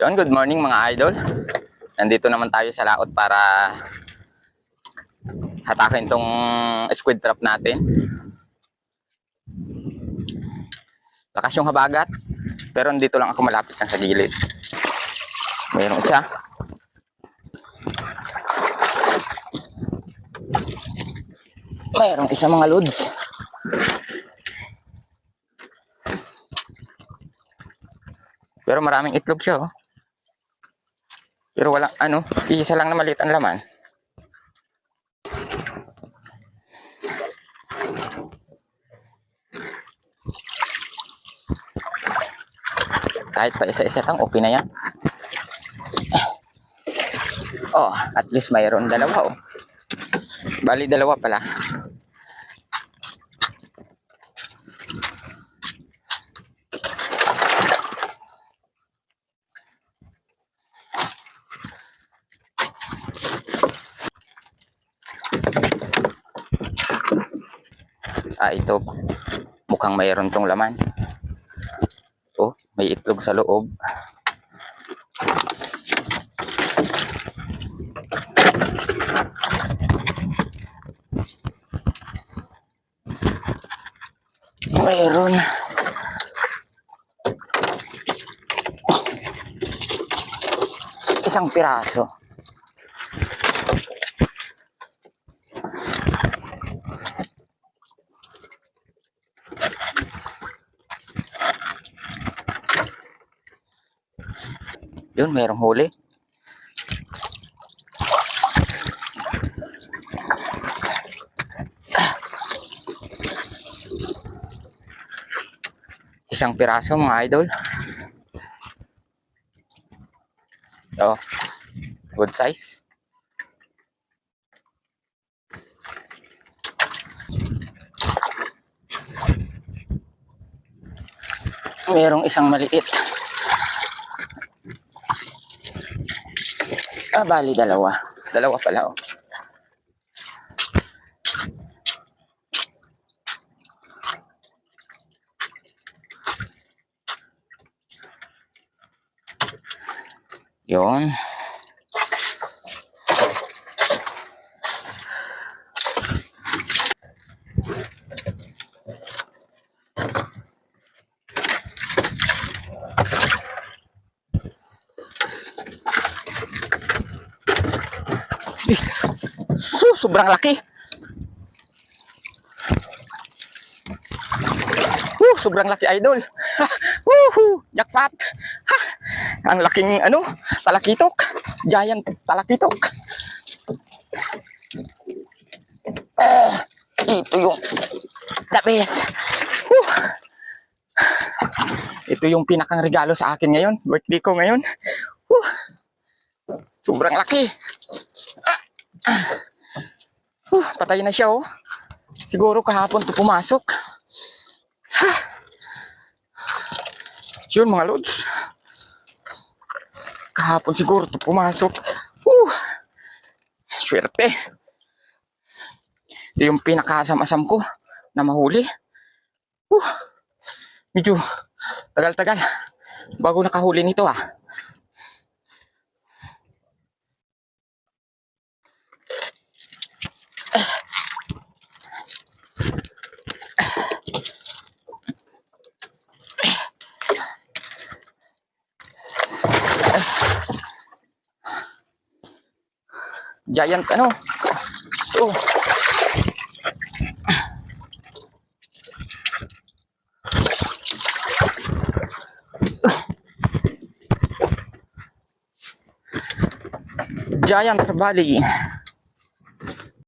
Yun, good morning mga idol. Nandito naman tayo sa laot para hatakin tong squid trap natin. Lakas yung habagat, pero nandito lang ako malapit lang sa gilid. Mayroong isa. Mayroong isa mga loads. Pero maraming itlog siya, oh. Pero wala, ano, isa lang na maliit ang laman. Kahit pa isa-isa lang, okay na yan. Oh, at least mayroon dalawa, oh. Bali, dalawa pala. Ah, ito. Mukhang mayroon tong laman. Oh, may itlog sa loob. Mayroon. Isang piraso. Yun, mayroong huli. Isang piraso mga idol. Oh, good size. Merong isang maliit. Ah, bali, dalawa. Dalawa pala, oh. Yun. Sobrang laki. Woo, sobrang laki idol. Woohoo! Jackpot! Ha, ang laking ano, talakitok. Giant talakitok. Ah, ito yung the best. Woo. Ito yung pinakang regalo sa akin ngayon. Birthday ko ngayon. Woo. Sobrang laki. Huh, patay na siya oh. Siguro kahapon to pumasok. Ha. Yun mga lods. Kahapon siguro to pumasok. Uh. Swerte. Ito yung pinakasam-asam ko na mahuli. Uh. Medyo tagal-tagal bago nakahuli nito ah. Giant ano? Oh. Giant bali.